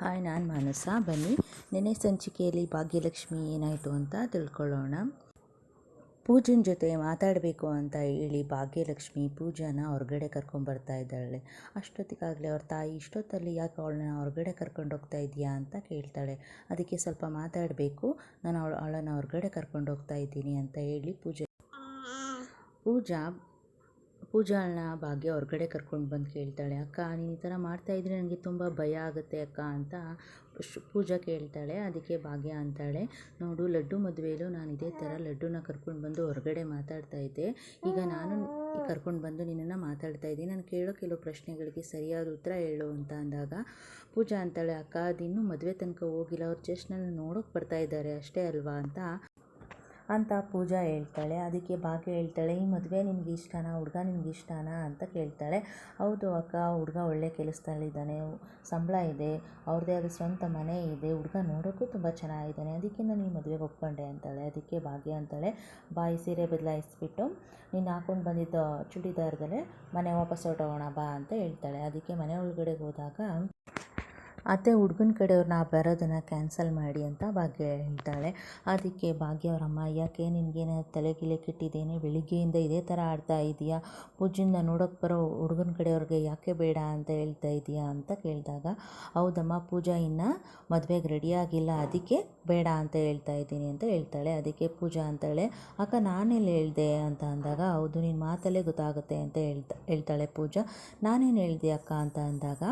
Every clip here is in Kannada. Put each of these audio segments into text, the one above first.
ಹಾಯ್ ನಾನು ಮಾನಸ. ಬನ್ನಿ. ನೆನೆ ಸಂಚಿಕೆಯಲ್ಲಿ ಭಾಗ್ಯಲಕ್ಷ್ಮಿ ಏನಾಯಿತು ಅಂತ ತಿಳ್ಕೊಳ್ಳೋಣ. ಪೂಜನ್ ಜೊತೆ ಮಾತಾಡಬೇಕು ಅಂತ ಹೇಳಿ ಭಾಗ್ಯಲಕ್ಷ್ಮಿ ಪೂಜಾನ ಹೊರಗಡೆ ಕರ್ಕೊಂಬರ್ತಾ ಇದ್ದಾಳೆ. ಅಷ್ಟೊತ್ತಿಗಾಗಲೇ ಅವ್ರ ತಾಯಿ ಇಷ್ಟೊತ್ತಲ್ಲಿ ಯಾಕೆ ಅವಳನ್ನ ಹೊರಗಡೆ ಕರ್ಕೊಂಡು ಹೋಗ್ತಾ ಇದೆಯಾ ಅಂತ ಕೇಳ್ತಾಳೆ. ಅದಕ್ಕೆ ಸ್ವಲ್ಪ ಮಾತಾಡಬೇಕು. ನಾನು ಅವಳು ಅವಳನ್ನು ಹೊರಗಡೆ ಕರ್ಕೊಂಡು ಹೋಗ್ತಾ ಇದ್ದೀನಿ ಅಂತ ಹೇಳಿ ಪೂಜೆ ಪೂಜಾ ಪೂಜಾಳನ್ನ ಭಾಗ್ಯ ಹೊರಗಡೆ ಕರ್ಕೊಂಡು ಬಂದು ಕೇಳ್ತಾಳೆ, ಅಕ್ಕ, ನೀನು ಈ ಥರ ಮಾಡ್ತಾಯಿದ್ರೆ ನನಗೆ ತುಂಬ ಭಯ ಆಗುತ್ತೆ ಅಕ್ಕ ಅಂತ ಶ್ ಪೂಜಾ ಕೇಳ್ತಾಳೆ. ಅದಕ್ಕೆ ಭಾಗ್ಯ ಅಂತಾಳೆ. ನೋಡು, ಲಡ್ಡು ಮದುವೆಯಲ್ಲೂ ನಾನು ಇದೇ ಥರ ಲಡ್ಡುನ ಕರ್ಕೊಂಡು ಬಂದು ಹೊರಗಡೆ ಮಾತಾಡ್ತಾ ಇದ್ದೆ. ಈಗ ನಾನು ಕರ್ಕೊಂಡು ಬಂದು ನಿನ್ನನ್ನು ಮಾತಾಡ್ತಾ ಇದ್ದೀನಿ. ನಾನು ಕೇಳೋ ಕೆಲವು ಪ್ರಶ್ನೆಗಳಿಗೆ ಸರಿಯಾದ ಉತ್ತರ ಹೇಳು ಅಂತ ಅಂದಾಗ ಪೂಜಾ ಅಂತಾಳೆ. ಅಕ್ಕ, ಅದಿನ್ನೂ ಮದುವೆ ತನಕ ಹೋಗಿಲ್ಲ. ಅವ್ರು ಜಸ್ಟ್ ನನ್ನ ನೋಡೋಕ್ಕೆ ಬರ್ತಾ ಇದ್ದಾರೆ. ಅಷ್ಟೇ ಅಲ್ವಾ? ಅಂತ ಅಂತ ಪೂಜಾ ಹೇಳ್ತಾಳೆ. ಅದಕ್ಕೆ ಭಾಗ್ಯ ಹೇಳ್ತಾಳೆ, ಈ ಮದುವೆ ನಿಮ್ಗೆ ಇಷ್ಟನಾ? ಹುಡುಗ ನಿಮ್ಗೆ ಇಷ್ಟನಾ? ಅಂತ ಕೇಳ್ತಾಳೆ. ಹೌದು ಅಕ್ಕ, ಹುಡುಗ ಒಳ್ಳೆ ಕೆಲಸದಲ್ಲಿದ್ದಾನೆ. ಸಂಬಳ ಇದೆ, ಅವ್ರದ್ದೇ ಆದ ಸ್ವಂತ ಮನೆ ಇದೆ. ಹುಡುಗ ನೋಡೋಕ್ಕೂ ತುಂಬ ಚೆನ್ನಾಗಿದ್ದಾನೆ. ಅದಕ್ಕೆ ನಾನು ಈ ಮದುವೆಗೆ ಒಪ್ಕೊಂಡೆ ಅಂತಾಳೆ. ಅದಕ್ಕೆ ಭಾಗ್ಯ ಅಂತಾಳೆ. ಬಾಯಿ ಸೀರೆ ಬದಲಾಯಿಸ್ಬಿಟ್ಟು ನೀನು ಹಾಕೊಂಡು ಬಂದಿದ್ದ ಚೂಡಿದಾರದಲ್ಲೇ ಮನೆ ವಾಪಸ್ ಹೊರಟೋಗೋಣ, ಬಾ ಅಂತ ಹೇಳ್ತಾಳೆ. ಅದಕ್ಕೆ ಮನೆ ಒಳಗಡೆ ಹೋದಾಗ ಅತ್ತೆ ಹುಡುಗನ ಕಡೆಯವ್ರನ್ನ ಬರೋದನ್ನು ಕ್ಯಾನ್ಸಲ್ ಮಾಡಿ ಅಂತ ಭಾಗ್ಯ ಹೇಳ್ತಾಳೆ. ಅದಕ್ಕೆ ಭಾಗ್ಯ ಅವರಮ್ಮ, ಯಾಕೆ ನಿನಗೇನು ತಲೆ ಗಿಲೆ ಕೆಟ್ಟಿದ್ದೇನೆ ಬೆಳಿಗ್ಗೆಯಿಂದ ಇದೇ ಥರ ಆಡ್ತಾ ಇದೆಯಾ? ಪೂಜೆಯಿಂದ ನೋಡೋಕ್ಕೆ ಬರೋ ಹುಡುಗನ ಕಡೆಯವ್ರಿಗೆ ಯಾಕೆ ಬೇಡ ಅಂತ ಹೇಳ್ತಾ ಇದೆಯಾ? ಅಂತ ಕೇಳಿದಾಗ, ಹೌದಮ್ಮ, ಪೂಜಾ ಇನ್ನು ಮದುವೆಗೆ ರೆಡಿಯಾಗಿಲ್ಲ ಅದಕ್ಕೆ ಬೇಡ ಅಂತ ಹೇಳ್ತಾ ಇದ್ದೀನಿ ಅಂತ ಹೇಳ್ತಾಳೆ. ಅದಕ್ಕೆ ಪೂಜಾ ಅಂತಾಳೆ, ಅಕ್ಕ, ನಾನೆಲ್ಲಿ ಹೇಳಿದೆ? ಅಂತ ಅಂದಾಗ, ಹೌದು ನಿನ್ನ ಮಾತಲ್ಲೇ ಗೊತ್ತಾಗುತ್ತೆ ಅಂತ ಹೇಳ್ತಾ ಹೇಳ್ತಾಳೆ ಪೂಜಾ. ನಾನೇನು ಹೇಳಿದೆ ಅಕ್ಕ? ಅಂತ ಅಂದಾಗ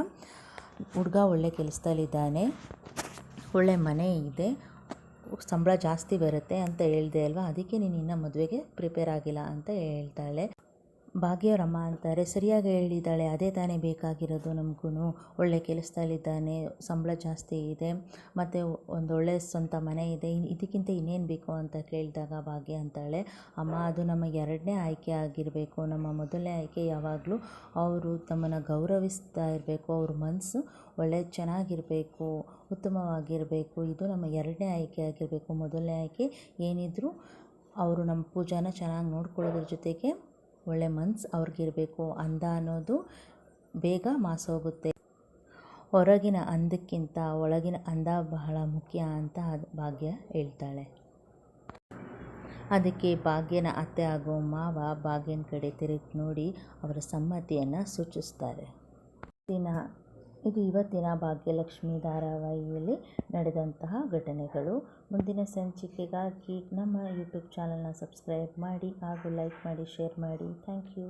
ಹುಡುಗ ಒಳ್ಳೆ ಕೆಲಸದಲ್ಲಿದ್ದಾನೆ, ಒಳ್ಳೆ ಮನೆ ಇದೆ, ಸಂಬಳ ಜಾಸ್ತಿ ಬರುತ್ತೆ ಅಂತ ಹೇಳಿದೆ ಅಲ್ವಾ? ಅದಕ್ಕೆ ನೀನು ಇನ್ನೂ ಮದುವೆಗೆ ಪ್ರಿಪೇರ್ ಆಗಿಲ್ಲ ಅಂತ ಹೇಳ್ತಾಳೆ. ಭಾಗ್ಯವರಮ್ಮ ಅಂತಾರೆ, ಸರಿಯಾಗಿ ಹೇಳಿದ್ದಾಳೆ, ಅದೇ ತಾನೇ ಬೇಕಾಗಿರೋದು ನಮಗೂ ಒಳ್ಳೆ ಕೆಲಸದಲ್ಲಿದ್ದಾನೆ, ಸಂಬಳ ಜಾಸ್ತಿ ಇದೆ, ಮತ್ತು ಒಂದೊಳ್ಳೆ ಸ್ವಂತ ಮನೆ ಇದೆ ಇದಕ್ಕಿಂತ ಇನ್ನೇನು ಬೇಕು ಅಂತ ಕೇಳಿದಾಗ ಭಾಗ್ಯ ಅಂತಾಳೆ. ಅಮ್ಮ, ಅದು ನಮ್ಮ ಎರಡನೇ ಆಯ್ಕೆ ಆಗಿರಬೇಕು. ನಮ್ಮ ಮೊದಲನೇ ಆಯ್ಕೆ ಯಾವಾಗಲೂ ಅವರು ತಮ್ಮನ್ನು ಗೌರವಿಸ್ತಾ ಇರಬೇಕು, ಅವ್ರ ಮನಸ್ಸು ಒಳ್ಳೆ ಚೆನ್ನಾಗಿರಬೇಕು, ಉತ್ತಮವಾಗಿರಬೇಕು. ಇದು ನಮ್ಮ ಎರಡನೇ ಆಯ್ಕೆ ಆಗಿರಬೇಕು. ಮೊದಲನೇ ಆಯ್ಕೆ ಏನಿದ್ರೂ ಅವರು ನಮ್ಮ ಪೂಜಾನ ಚೆನ್ನಾಗಿ ನೋಡ್ಕೊಳ್ಳೋದ್ರ ಜೊತೆಗೆ ಒಳ್ಳೆ ಮನ್ಸು ಅವ್ರಿಗಿರಬೇಕು ಅಂದ ಅನ್ನೋದು ಬೇಗ ಮಾಸೋಗುತ್ತೆ. ಹೊರಗಿನ ಅಂದಕ್ಕಿಂತ ಒಳಗಿನ ಅಂದ ಬಹಳ ಮುಖ್ಯ ಅಂತ ಭಾಗ್ಯ ಹೇಳ್ತಾಳೆ. ಅದಕ್ಕೆ ಭಾಗ್ಯನ ಅತ್ತೆ ಆಗೋ ಮಾವ ಭಾಗ್ಯನ ಕಡೆ ತಿರುಗಿ ನೋಡಿ ಅವರ ಸಮ್ಮತಿಯನ್ನು ಸೂಚಿಸ್ತಾರೆ. ದಿನ ಇದು ಇವತ್ತಿನ ಭಾಗ್ಯಲಕ್ಷ್ಮಿ ಧಾರಾವಾಹಿಯಲ್ಲಿ ನಡೆದಂತಹ ಘಟನೆಗಳು. ಮುಂದಿನ ಸಂಚಿಕೆಗಾಗಿ ನಮ್ಮ ಯೂಟ್ಯೂಬ್ ಚಾನಲ್ನ ಸಬ್ಸ್ಕ್ರೈಬ್ ಮಾಡಿ ಹಾಗೂ ಲೈಕ್ ಮಾಡಿ, ಶೇರ್ ಮಾಡಿ. Thank you.